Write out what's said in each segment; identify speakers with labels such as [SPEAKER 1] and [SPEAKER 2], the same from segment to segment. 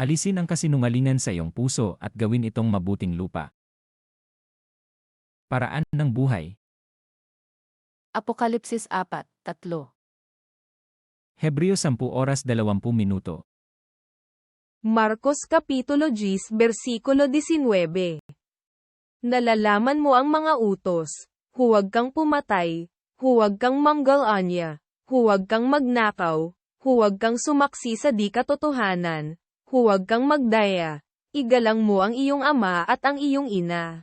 [SPEAKER 1] Alisin ang kasinungalingan sa iyong puso at gawin itong mabuting lupa. Paraan ng buhay.
[SPEAKER 2] Apokalipsis 4, 3.
[SPEAKER 1] Hebreo 10 oras 20 minuto.
[SPEAKER 3] Marcos Kapitulo 10 Versikulo 19 Nalalaman mo ang mga utos, huwag kang pumatay, huwag kang manggal-anya, huwag kang magnakaw, huwag kang sumaksi sa di katotohanan, huwag kang magdaya, igalang mo ang iyong ama at ang iyong ina.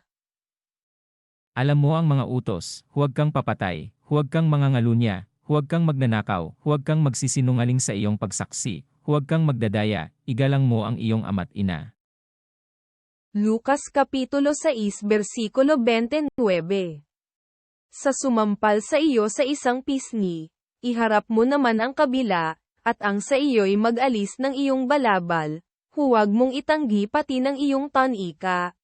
[SPEAKER 1] Alam mo ang mga utos, huwag kang papatay, huwag kang mangangalunya, huwag kang magnanakaw, huwag kang magsisinungaling sa iyong pagsaksi, huwag kang magdadaya, igalang mo ang iyong ama't ina.
[SPEAKER 3] Lucas Kapitulo 6 Versikulo 29 Sa sumampal sa iyo sa isang pisngi, iharap mo naman ang kabila, at ang sa iyo'y mag-alis ng iyong balabal, huwag mong itanggi pati ng iyong tanika.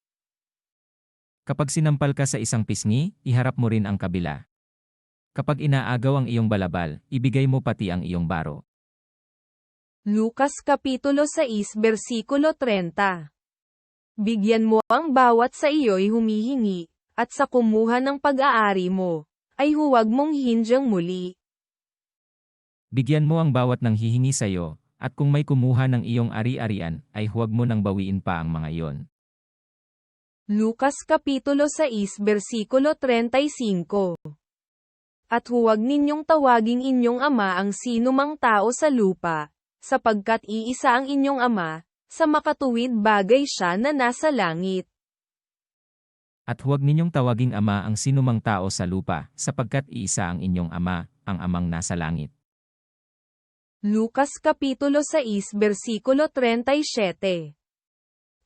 [SPEAKER 1] Kapag sinampal ka sa isang pisngi, iharap mo rin ang kabila. Kapag inaagaw ang iyong balabal, ibigay mo pati ang iyong baro.
[SPEAKER 3] Lucas Kapitulo 6 Versikulo 30 Bigyan mo ang bawat sa iyo'y humihingi, at sa kumuha ng pag-aari mo, ay huwag mong hindyang muli.
[SPEAKER 1] Bigyan mo ang bawat nang hihingi sa iyo, at kung may kumuha ng iyong ari-arian, ay huwag mo nang bawiin pa ang mga iyon.
[SPEAKER 3] Lucas Kapitulo 6 Versikulo 35 At huwag ninyong tawaging inyong ama ang sinumang tao sa lupa, sapagkat iisa ang inyong ama, sa makatuwid bagay siya na nasa langit.
[SPEAKER 1] At huwag ninyong tawaging ama ang sinumang tao sa lupa, sapagkat iisa ang inyong ama, ang amang nasa langit.
[SPEAKER 3] Lucas Kapitulo 6 Versikulo 37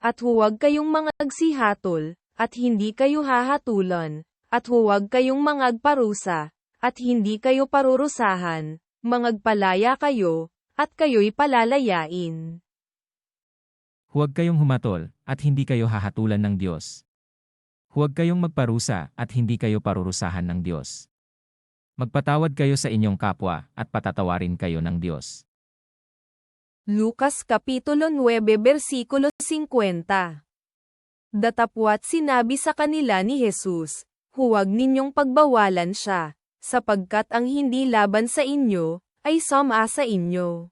[SPEAKER 3] At huwag kayong mangagsihatol, at hindi kayo hahatulan, at huwag kayong mangagparusa, at hindi kayo parurusahan, mangagpalaya kayo, at kayo'y palalayain.
[SPEAKER 1] Huwag kayong humatol, at hindi kayo hahatulan ng Diyos. Huwag kayong magparusa, at hindi kayo parurusahan ng Diyos. Magpatawad kayo sa inyong kapwa, at patatawarin kayo ng Diyos.
[SPEAKER 3] Lucas Kapitulo 9 Versikulo 50 Datapwat sinabi sa kanila ni Jesus, Huwag ninyong pagbawalan siya, sapagkat ang hindi laban sa inyo, ay sama sa inyo.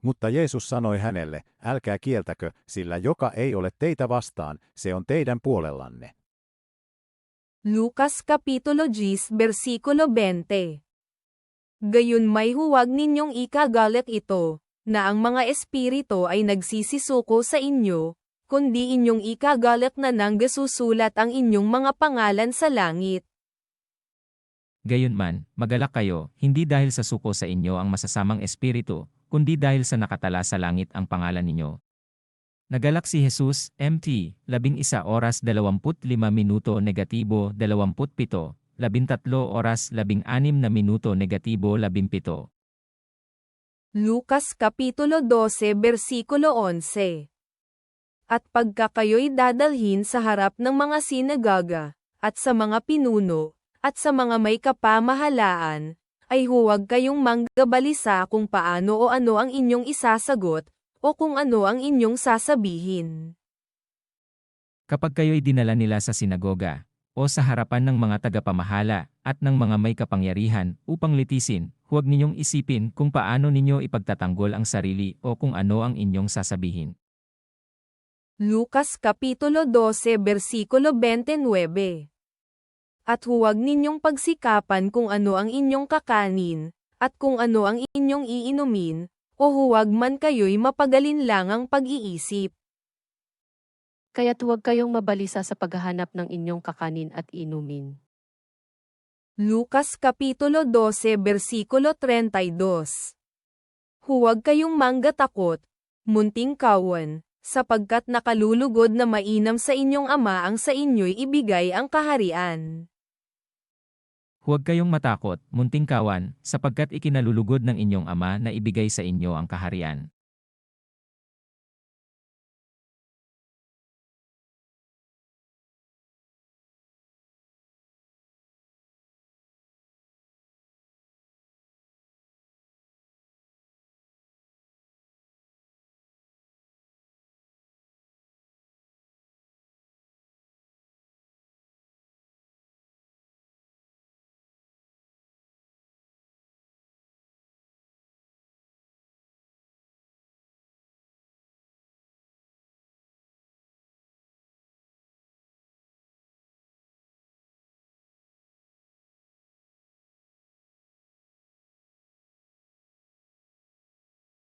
[SPEAKER 4] Mutta Jeesus sanoi hänelle, älkää kieltäkö, sillä joka ei ole teitä vastaan, se on teidän puolellanne.
[SPEAKER 3] Lucas Kapitulo 10 Versikulo 20 Gayon may huwag ninyong ikagalit ito, na ang mga espiritu ay nagsisisuko sa inyo, kundi inyong ikagalit na nang gasusulat ang inyong mga pangalan sa langit.
[SPEAKER 1] Gayunman, magalak kayo, hindi dahil sa suko sa inyo ang masasamang espiritu, kundi dahil sa nakatala sa langit ang pangalan ninyo. Nagalak si Jesus, MT, 11 oras 25 minuto negatibo 27, 13 oras 16 na minuto negatibo 17.
[SPEAKER 3] Lucas Kapitulo 12 Versikulo 11 At pagka kayo'y dadalhin sa harap ng mga sinagoga, at sa mga pinuno, at sa mga may kapamahalaan, ay huwag kayong manggabalisa kung paano o ano ang inyong isasagot, o kung ano ang inyong sasabihin.
[SPEAKER 1] Kapag kayo'y dinala nila sa sinagoga, o sa harapan ng mga tagapamahala, at ng mga may kapangyarihan, upang litisin, huwag ninyong isipin kung paano ninyo ipagtatanggol ang sarili o kung ano ang inyong sasabihin.
[SPEAKER 3] Lucas Kapitulo 12 Versikulo 29 At huwag ninyong pagsikapan kung ano ang inyong kakanin, at kung ano ang inyong iinumin, o huwag man kayo'y mapagalin lang ang pag-iisip.
[SPEAKER 2] Kaya't huwag kayong mabalisa sa paghahanap ng inyong kakanin at inumin.
[SPEAKER 3] Lucas Kapitulo 12 Versikulo 32 Huwag kayong manggatakot, munting kawan, sapagkat nakalulugod na mainam sa inyong ama ang sa inyo'y ibigay ang kaharian.
[SPEAKER 1] Huwag kayong matakot, munting kawan, sapagkat ikinalulugod ng inyong ama na ibigay sa inyo ang kaharian.